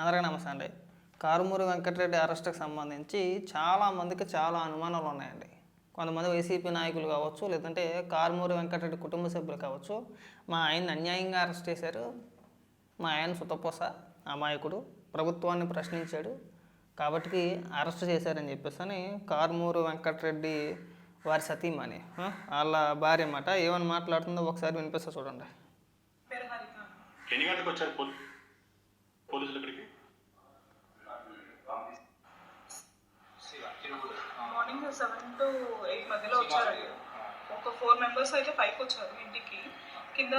అందరికీ నమస్తే అండి. కారుమూరి వెంకటరెడ్డి అరెస్ట్కి సంబంధించి చాలా మందికి చాలా అనుమానాలు ఉన్నాయండి. కొంతమంది వైసీపీ నాయకులు కావచ్చు లేదంటే కారుమూరి వెంకటరెడ్డి కుటుంబ సభ్యులు కావచ్చు మా ఆయన్ని అన్యాయంగా అరెస్ట్ చేశారు. మా ఆయన సుతపోస అమాయకుడు ప్రభుత్వాన్ని ప్రశ్నించాడు. కాబట్టి అరెస్ట్ చేశారని చెప్పేసి అని కారుమూరు వెంకటరెడ్డి వారి సతీమణి వాళ్ళ భార్య అన్నమాట. ఏమని మాట్లాడుతుందో ఒకసారి వినిపిస్తా చూడండి. ఎన్ని గంటలకు వచ్చారు పోలీసులు ఇక్కడికి మార్నింగ్ సెవెన్ టు ఎయిట్ మధ్యలో వచ్చారు. ఒక ఫోర్ మెంబర్స్ అయితే పైకి వచ్చారు ఇంటికి. కింద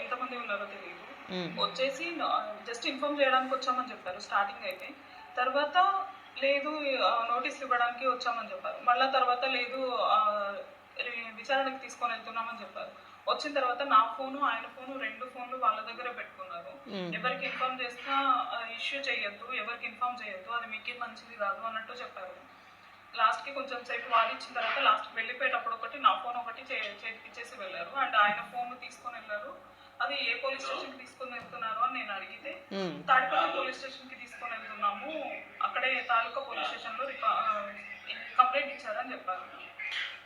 ఎంతమంది ఉన్నారో తెలియదు. వచ్చేసి జస్ట్ ఇన్ఫార్మ్ చేయడానికి వచ్చామని చెప్పారు స్టార్టింగ్ అయితే. తర్వాత లేదు నోటీస్ ఇవ్వడానికి వచ్చామని చెప్పారు. మళ్ళా తర్వాత లేదు విచారణకి తీసుకొని వెళ్తున్నామని చెప్పారు. వచ్చిన తర్వాత నా ఫోను ఆయన ఫోను రెండు ఫోన్లు వాళ్ళ దగ్గరే ఎవరికి ఇన్ఫార్మ్ చేసినా ఇష్యూ చేయొద్దు ఎవరికి ఇన్ఫార్మ్ చేయొద్దు అది మీకే మంచిది కాదు అన్నట్టు చెప్పారు. లాస్ట్కి కొంచెం సేపు వాడిచ్చిన తర్వాత లాస్ట్ వెళ్ళిపోయేటప్పుడు ఒకటి నా ఫోన్ ఒకటి చే- చేతికి ఇచ్చేసి వెళ్ళారు. అండ్ ఆయన ఫోన్ తీసుకొని వెళ్ళారు. అది ఏ పోలీస్ స్టేషన్కి తీసుకొని వెళ్తున్నారు అని నేను అడిగితే మ్మ్. తాడిపల్లి పోలీస్ స్టేషన్కి తీసుకొని వెళ్తున్నాము. అక్కడే తాలూకా పోలీస్ స్టేషన్లో కంప్లైంట్ ఇచ్చారని చెప్పారు.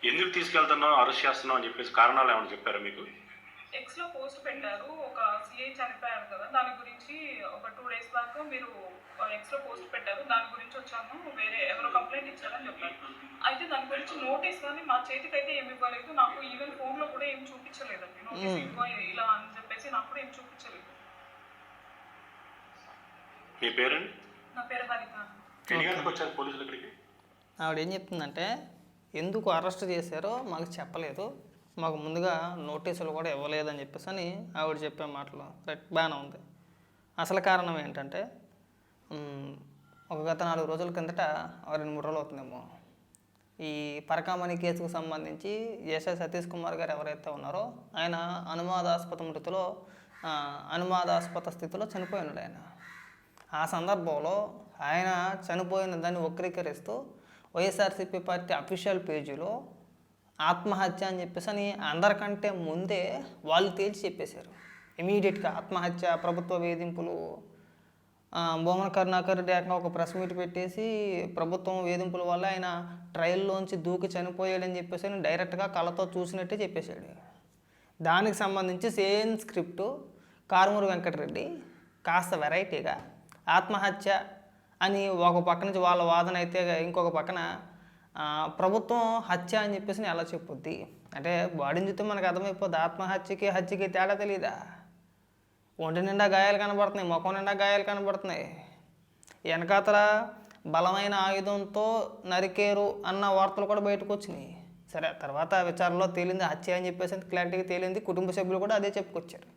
ఎందుకు తీసుకెళ్తున్నావు అరెస్ట్ చేస్తున్నావు అని చెప్పేసి కారణాలు ఏమైనా చెప్పారా మీకు? ఎక్స్లో పోస్ట్ పెట్టారు. ఒక సిఐ చనిపోయారు కదా దాని గురించి ఒక టూ డేస్ బ్యాక్ మీరు ఎక్స్లో పోస్ట్ పెట్టారు. దాని గురించి వచ్చాము. వేరే ఎవరో కంప్లైంట్ ఇచ్చారని చెప్పారు. అయితే దాని గురించి నోటీస్ కానీ మా చేతికి అయితే ఏమి ఇవ్వలేదు. నాకు ఈవెన్ ఫోన్లో కూడా ఏం చూపించలేదండి. నోటీస్ ఇవ్వ ఇలా అని చెప్పేసి నాకు కూడా ఏం చూపించలేదు. మీ పేరెంట్ నా పేరు హరిత. ఎన్ని గంటలకు వచ్చారు పోలీసులు ఇక్కడికి? ఆవిడ ఏం చెప్తుందంటే ఎందుకు అరెస్ట్ చేశారో మాకు చెప్పలేదు. మాకు ముందుగా నోటీసులు కూడా ఇవ్వలేదని చెప్పేసి అని ఆవిడ చెప్పే మాటలు. రైట్ బాగానే ఉంది. అసలు కారణం ఏంటంటే ఒక గత నాలుగు రోజుల కిందట ఒక రెండు మూడు రోజులు అవుతుందేమో. ఈ పరకామణి కేసుకు సంబంధించి ఎస్ఐ సతీష్ కుమార్ గారు ఎవరైతే ఉన్నారో ఆయన అనుమాదాస్పద మృతిలో అనుమాదాస్పద స్థితిలో చనిపోయినాడు ఆయన. ఆ సందర్భంలో ఆయన చనిపోయిన దాన్ని వక్రీకరిస్తూ వైఎస్ఆర్సీపీ పార్టీ అఫీషియల్ పేజీలో ఆత్మహత్య అని చెప్పేసి అని అందరికంటే ముందే వాళ్ళు తేల్చి చెప్పేశారు. ఇమీడియట్గా ఆత్మహత్య ప్రభుత్వ వేధింపులు ఆ, భూమన కరుణాకర్ రెడ్డి ఒక ప్రెస్ మీట్ పెట్టేసి ప్రభుత్వం వేధింపుల వల్ల ఆయన ట్రయల్లోంచి దూకి చనిపోయాడని చెప్పేసి అని డైరెక్ట్గా కళ్ళతో చూసినట్టే చెప్పేశాడు. దానికి సంబంధించి సేమ్ స్క్రిప్ట్ కారుమూరు వెంకటరెడ్డి కాస్త వెరైటీగా ఆత్మహత్య అని ఒక పక్క నుంచి వాళ్ళ వాదన అయితే ఇంకొక పక్కన ప్రభుత్వం హత్య అని చెప్పేసి ఎలా చెప్పుద్ది. అంటే బాడీని చూస్తే మనకు అర్థమైపోద్ది ఆత్మహత్యకి హత్యకి తేడా తెలియదా ఒంటి నిండా గాయాలు కనబడుతున్నాయి ముఖం నిండా గాయాలు కనబడుతున్నాయి. వెనకాతల బలమైన ఆయుధంతో నరికేరు అన్న వార్తలు కూడా బయటకు వచ్చినాయి. సరే తర్వాత విచారణలో తేలింది హత్య అని చెప్పేసి క్లారిటీగా తేలింది కుటుంబ సభ్యులు కూడా అదే చెప్పుకొచ్చారు.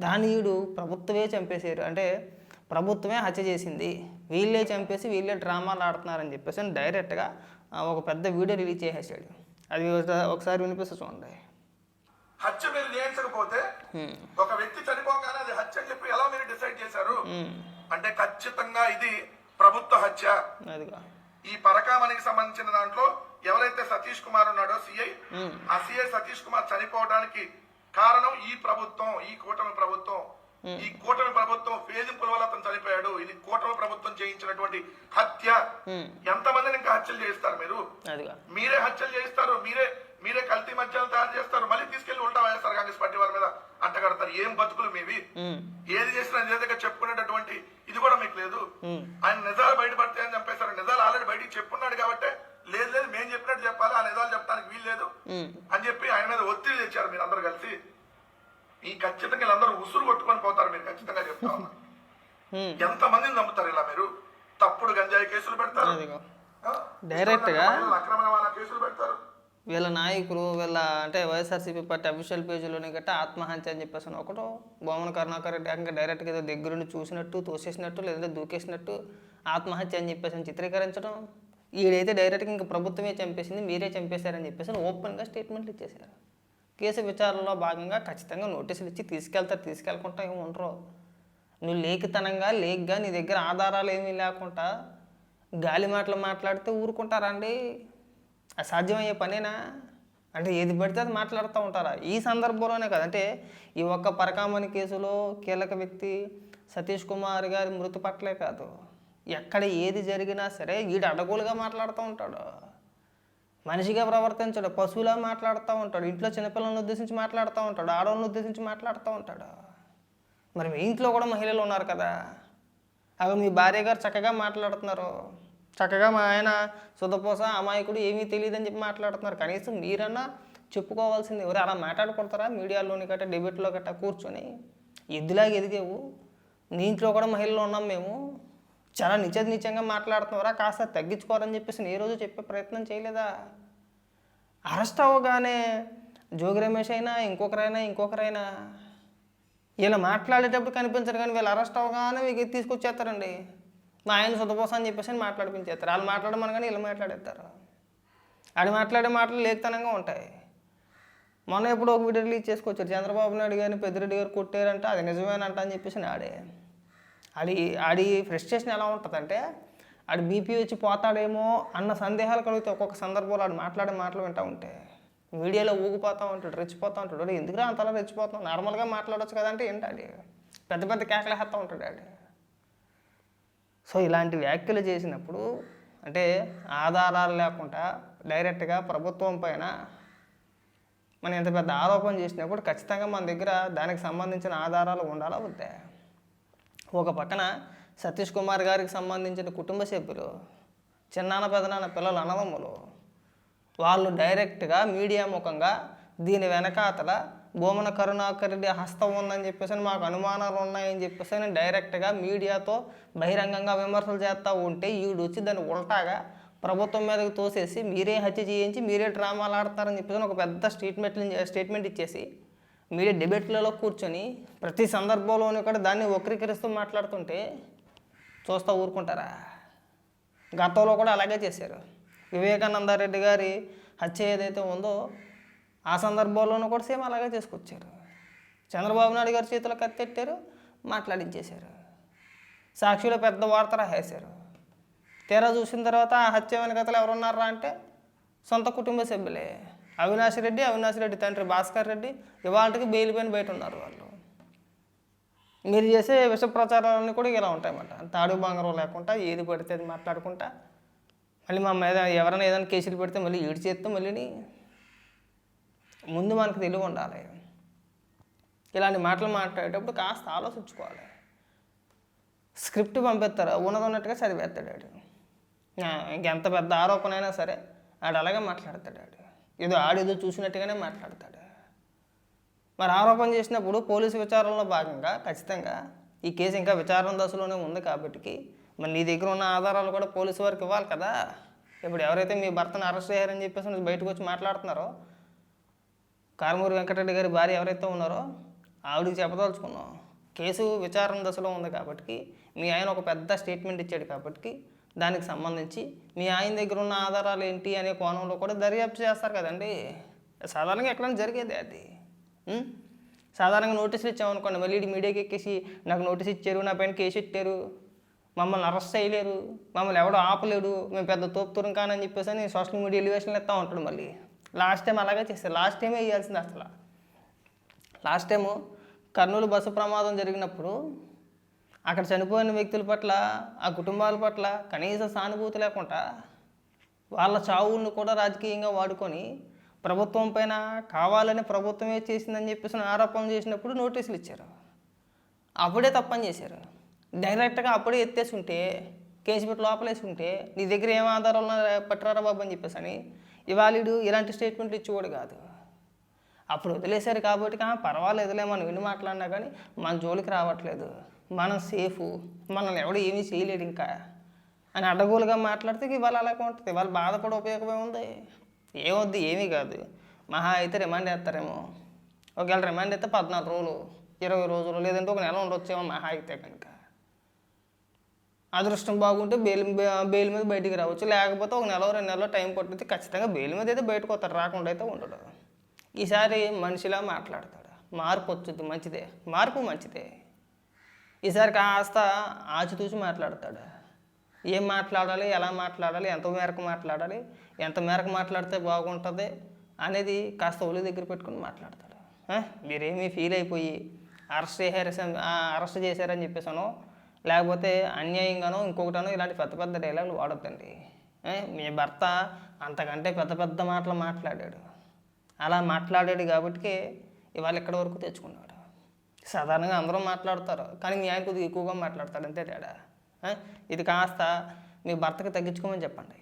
దాని వీడు ప్రభుత్వమే చంపేశారు. అంటే ప్రభుత్వమే హత్య చేసింది. వీళ్ళే చంపేసి వీళ్ళే డ్రామాలు ఆడుతున్నారని చెప్పేసి డైరెక్ట్గా ఒక పెద్ద వీడియో రిలీజ్ చేసేసాడు అది ఒకసా- ఒకసారి వినిపిస్తే చూడండి హత్య మీరు చేయించకపోతే. ఒక వ్యక్తి చనిపోగానే అది హత్య అని చెప్పి ఎలా మీరు డిసైడ్ చేశారు. అంటే ఖచ్చితంగా ఇది ప్రభుత్వ హత్య ఈ పరకామణికి సంబంధించిన దాంట్లో ఎవరైతే సతీష్ కుమార్ ఉన్నాడో సిఐ. ఆ సిఐ సతీష్ కుమార్ చనిపోవడానికి కారణం ఈ ప్రభుత్వం ఈ కూటమి ప్రభుత్వం ఈ కూటమి ప్రభుత్వం వేధింపుల వల్ల అతను చనిపోయాడు. ఇది కూటమి ప్రభుత్వం చేయించినటువంటి హత్య. హ్మ్. ఎంతమందిని ఇంకా హత్యలు చేస్తారు మీరు? మీరే హత్యలు చేస్తారు మీరే మీరే కల్తీ మద్యాలు తయారు చేస్తారు. మళ్ళీ తీసుకెళ్ళి ఉల్టా వైఎస్ఆర్ కాంగ్రెస్ పార్టీ వారి మీద అంటగడతారు. ఏం బతుకులు మీవి? హ్మ్. ఏది చేసినా నిజంగా చెప్పుకునేటటువంటి ఇది కూడా మీకు లేదు. ఆయన నిజాలు బయటపడతాయని చంపేశారు. నిజాలు ఆల్రెడీ బయటికి చెప్పున్నాడు కాబట్టి లేదు లేదు మేము చెప్పినట్టు చెప్పాలి. ఆ నిజాలు చెప్పడానికి వీలు లేదు. అని చెప్పి ఆయన మీద ఒత్తిడి తెచ్చారు మీరు అందరు కలిసి. ఈ ఖచ్చితంగా వీళ్ళందరూ ఉసురు కొట్టుకొని పోతారు మీరు ఖచ్చితంగా చెప్తా హ్మ్. ఎంత మందిని నమ్ముతారు ఇలా మీరు తప్పుడు గంజాయి కేసులు పెడతారు? Direct గా? మహిళల అక్రమ రవాణా కేసులు పెడతారు వీళ్ళ నాయకులు వీళ్ళ అంటే వైఎస్ఆర్సీపీ పార్టీ అఫీషియల్ పేజీలోనే గట్ట ఆత్మహత్య అని చెప్పేసి ఒకటో బొమ్మన కరుణాకర్ రెడ్డి ఏకంగా డైరెక్ట్గా ఏదో దగ్గరుండి చూసినట్టు తోసేసినట్టు లేదంటే దూకేసినట్టు ఆత్మహత్య అని చెప్పేసి చిత్రీకరించడం ఈడైతే డైరెక్ట్గా ఇంకా ప్రభుత్వమే చంపేసింది మీరే చంపేశారని చెప్పేసి ఓపెన్గా స్టేట్మెంట్లు ఇచ్చేశారు కేసు విచారణలో భాగంగా ఖచ్చితంగా నోటీసులు ఇచ్చి తీసుకెళ్తారు తీసుకెళ్ళకుండా ఏమి ఉండరు నువ్వు లేఖితనంగా లేక్గా నీ దగ్గర ఆధారాలు ఏమీ లేకుండా గాలి మాటలు మాట్లాడితే ఊరుకుంటారండి. అసాధ్యమయ్యే పనేనా? అంటే ఏది పడితే అది మాట్లాడుతూ ఉంటారా? ఈ సందర్భంలోనే కదా అంటే ఈ ఒక్క పరకామణి కేసులో కీలక వ్యక్తి సతీష్ కుమార్ గారి మృతి పట్లే కాదు. ఎక్కడ ఏది జరిగినా సరే వీడు అడగోలుగా మాట్లాడుతూ ఉంటాడు. మనిషిగా ప్రవర్తించడు పశువులా మాట్లాడుతూ ఉంటాడు ఇంట్లో చిన్నపిల్లలను ఉద్దేశించి మాట్లాడుతూ ఉంటాడు ఆడవాళ్ళని ఉద్దేశించి మాట్లాడుతూ ఉంటాడు. మరి మీ ఇంట్లో కూడా మహిళలు ఉన్నారు కదా. అవి మీ భార్య గారు చక్కగా మాట్లాడుతున్నారు. చక్కగా మా ఆయన సుధపోస అమాయకుడు ఏమీ తెలియదని చెప్పి మాట్లాడుతున్నారు. కనీసం మీరన్నా చెప్పుకోవాల్సింది ఎవరు? అలా మాట్లాడుకుంటారా? మీడియాలోని గట్ట డిబేట్లో గట్ట కూర్చొని? ఎద్దులాగా ఎదిగేవు. నీ ఇంట్లో కూడా మహిళలు ఉన్నాం మేము. చాలా నిత్య నిత్యంగా మాట్లాడుతున్నారా కాస్త తగ్గించుకోరని చెప్పేసి నేను రోజు చెప్పే ప్రయత్నం చేయలేదా? అరెస్ట్ అవ్వగానే జోగి రమేష్ అయినా ఇంకొకరైనా ఇంకొకరైనా వీళ్ళు మాట్లాడేటప్పుడు కనిపించరు కానీ వీళ్ళు అరెస్ట్ అవగానే మీకు తీసుకొచ్చేస్తారండి. మా ఆయన సుధపోస అని చెప్పేసి అని మాట్లాడిపించేస్తారు. వాళ్ళు మాట్లాడమని కానీ వీళ్ళు మాట్లాడేస్తారు. ఆడు మాట్లాడే మాటలు లేఖతనంగా ఉంటాయి. మొన్న ఎప్పుడు ఒక వీడియో రిలీజ్ చేసుకొచ్చారు. చంద్రబాబు నాయుడు గారిని పెద్దిరెడ్డి గారు కొట్టారంటే అది నిజమేనంట అని చెప్పేసి ఆడే. ఆడి ఆడి ఫ్రస్ట్రేషన్ ఎలా ఉంటుందంటే ఆడు బీపీ వచ్చి పోతాడేమో అన్న సందేహాలు కలిగితే ఒక్కొక్క సందర్భంలో ఆడు మాట్లాడే మాటలు వింటూ ఉంటే. మీడియాలో ఊగిపోతూ ఉంటాడు రెచ్చిపోతూ ఉంటాడు. "ఒరేయ్, ఎందుకురా అంతలా రెచ్చిపోతాం నార్మల్గా మాట్లాడొచ్చు కదంటే ఏంటాడి పెద్ద పెద్ద కేకలేస్తూ ఉంటాడు డాడీ. సో ఇలాంటి వ్యాఖ్యలు చేసినప్పుడు అంటే ఆధారాలు లేకుండా డైరెక్ట్గా ప్రభుత్వం పైన మనం ఎంత పెద్ద ఆరోపణ చేసినప్పుడు ఖచ్చితంగా మన దగ్గర దానికి సంబంధించిన ఆధారాలు ఉండాలా వద్దా? ఒక పక్కన సతీష్ కుమార్ గారికి సంబంధించిన కుటుంబ సభ్యులు చిన్నాన్న పెదనాన్న పిల్లలు అన్నదమ్ములు వాళ్ళు డైరెక్ట్గా మీడియా ముఖంగా దీని వెనకాతల భూమన కరుణాకర్ రెడ్డి హస్తం ఉందని చెప్పేసి అని మాకు అనుమానాలు ఉన్నాయని చెప్పేసి అని డైరెక్ట్గా మీడియాతో బహిరంగంగా విమర్శలు చేస్తూ ఉంటే ఈడు వచ్చి దాన్ని ఉల్టాగా ప్రభుత్వం మీదకి తోసేసి మీరే హత్య చేయించి మీరే డ్రామాలు ఆడతారని చెప్పేసి ఒక పెద్ద స్టేట్మెంట్ స్టేట్మెంట్ ఇచ్చేసి మీడియా డిబేట్లలో కూర్చొని ప్రతి సందర్భంలోనూ కూడా దాన్ని వక్రీకరిస్తూ మాట్లాడుతుంటే చూస్తూ ఊరుకుంటారా? గతంలో కూడా అలాగే చేశారు. వివేకానంద రెడ్డి గారి హత్య ఏదైతే ఉందో ఆ సందర్భంలోనూ కూడా సేమ్ అలాగే చేసుకొచ్చారు. చంద్రబాబు నాయుడు గారి చేతిలో కత్తెట్టారు మాట్లాడించేశారు. సాక్షిలో పెద్ద వార్త రాసేశారు. తీరా చూసిన తర్వాత ఆ హత్య వెనకతలు ఎవరున్నారా అంటే సొంత కుటుంబ సభ్యులే. అవినాష్ రెడ్డి అవినాష్ రెడ్డి తండ్రి భాస్కర్ రెడ్డి ఇవాళకి బెయిల్ పైన బయట ఉన్నారు వాళ్ళు. మీరు చేసే విష ప్రచారాలన్నీ కూడా ఇలా ఉంటాయన్నమాట. తాడు బంగారం లేకుండా ఏది పడితే అది మాట్లాడుకుంటా మళ్ళీ మా మీద ఎవరైనా ఏదైనా కేసులు పెడితే మళ్ళీ ఏడు చేస్తే మళ్ళీ ముందు మనకు తెలివి ఉండాలి. ఇలాంటి మాటలు మాట్లాడేటప్పుడు కాస్త ఆలోచించుకోవాలి. స్క్రిప్ట్ పంపిస్తారు ఉన్నది ఉన్నట్టుగా చదివేస్తాడు ఆడు ఇంకెంత పెద్ద ఆరోపణ అయినా సరే ఆడు అలాగే మాట్లాడతాడు ఆడు ఏదో ఆడేదో చూసినట్టుగానే మాట్లాడతాడు. మరి ఆరోపణ చేసినప్పుడు పోలీసు విచారణలో భాగంగా ఖచ్చితంగా ఈ కేసు ఇంకా విచారణ దశలోనే ఉంది కాబట్టి మరి నీ దగ్గర ఉన్న ఆధారాలు కూడా పోలీసు వారికి ఇవ్వాలి కదా? ఇప్పుడు ఎవరైతే మీ భర్తను అరెస్ట్ చేయారని చెప్పేసి బయటకు వచ్చి మాట్లాడుతున్నారో కారుమూరి వెంకటరెడ్డి గారి భార్య ఎవరైతే ఉన్నారో ఆవిడకి చెప్పదలుచుకున్నాం కేసు విచారణ దశలో ఉంది కాబట్టి మీ ఆయన ఒక పెద్ద స్టేట్మెంట్ ఇచ్చాడు కాబట్టి దానికి సంబంధించి మీ ఆయన దగ్గర ఉన్న ఆధారాలు ఏంటి అనే కోణంలో కూడా దర్యాప్తు చేస్తారు కదండి. సాధారణంగా ఎక్కడైనా జరిగేది అది. సాధారణంగా నోటీసులు ఇచ్చామనుకోండి మళ్ళీ మీడియాకి ఎక్కేసి నాకు నోటీస్ ఇచ్చారు నా పైన కేసు ఇచ్చారు మమ్మల్ని అరెస్ట్ చేయలేరు మమ్మల్ని ఎవడో ఆపలేడు మేము పెద్ద తోపుతురం కానని చెప్పేసి నేను సోషల్ మీడియా ఎలివేషన్లు ఇస్తూ ఉంటాడు మళ్ళీ. లాస్ట్ టైం అలాగే చేస్తారు లాస్ట్ టైమే వేయాల్సింది అసలు. లాస్ట్ టైము కర్నూలు బస్సు ప్రమాదం జరిగినప్పుడు అక్కడ చనిపోయిన వ్యక్తుల పట్ల ఆ కుటుంబాల పట్ల కనీస సానుభూతి లేకుండా వాళ్ళ చావులను కూడా రాజకీయంగా వాడుకొని ప్రభుత్వం పైన కావాలని ప్రభుత్వమే చేసిందని చెప్పేసి ఆరోపణలు చేసినప్పుడు నోటీసులు ఇచ్చారు. అప్పుడే తప్పని చేశారు. డైరెక్ట్గా అప్పుడే ఎత్తేసి ఉంటే కేసు పెట్టి లోపలేసి ఉంటే నీ దగ్గర ఏం ఆధారాలు పట్టరారా బాబు అని చెప్పేసి అని ఇవాళ ఇలాంటి స్టేట్మెంట్లు ఇచ్చేవాడు కాదు. అప్పుడు వదిలేశారు కాబట్టి పర్వాలేదులే మనం విని మాట్లాడినా కానీ మన జోలికి రావట్లేదు. మనం సేఫ్ మనల్ని ఎవడు ఏమీ చేయలేడు ఇంకా అని అడ్డగోలుగా మాట్లాడితే ఇవాళ అలాగే ఉంటుంది. ఇవాళ బాధపడే ఉపయోగమే ఉంది. ఏమొద్దు ఏమీ కాదు. మహా అయితే రిమాండ్ వేస్తారేమో ఒకవేళ రిమాండ్ అయితే పద్నాలుగు రోజులు ఇరవై రోజులు లేదంటే ఒక నెల ఉండొచ్చేమో మహా అయితే కనుక. అదృష్టం బాగుంటే బెయిల్ బెయిల్ మీద బయటికి రావచ్చు. లేకపోతే ఒక నెల రెండు నెలలో టైం పట్టుద్ది ఖచ్చితంగా బెయిల్ మీద అయితే బయటకు వస్తాడు రాకుండా అయితే ఉండడు. ఈసారి మనిషిలా మాట్లాడతాడు. మార్పు వచ్చుద్ది మంచిదే. మార్పు మంచిదే. ఈసారి కాస్త ఆచితూచి మాట్లాడతాడు. ఏం మాట్లాడాలి ఎలా మాట్లాడాలి ఎంత మేరకు మాట్లాడాలి ఎంత మేరకు మాట్లాడితే బాగుంటుంది అనేది కాస్త ఒళ్ళు దగ్గర పెట్టుకుని మాట్లాడతాడు. మీరేమీ ఫీల్ అయిపోయి అరెస్ట్ చేశారు అరెస్ట్ చేశారని చెప్పేసాను. లేకపోతే అన్యాయంగానో ఇంకొకటనో ఇలాంటి పెద్ద పెద్ద డైలాగులు వాడొద్దండి. మీ భర్త అంతకంటే పెద్ద పెద్ద మాటలు మాట్లాడాడు. అలా మాట్లాడాడు కాబట్టి ఇవాళ ఇక్కడ వరకు తెచ్చుకున్నాడు. సాధారణంగా అందరూ మాట్లాడతారు కానీ మీ ఆయన కొద్దిగా ఎక్కువగా మాట్లాడతాడు అంతే తేడా. ఇది కాస్త మీ భర్తకి తగ్గించుకోమని చెప్పండి.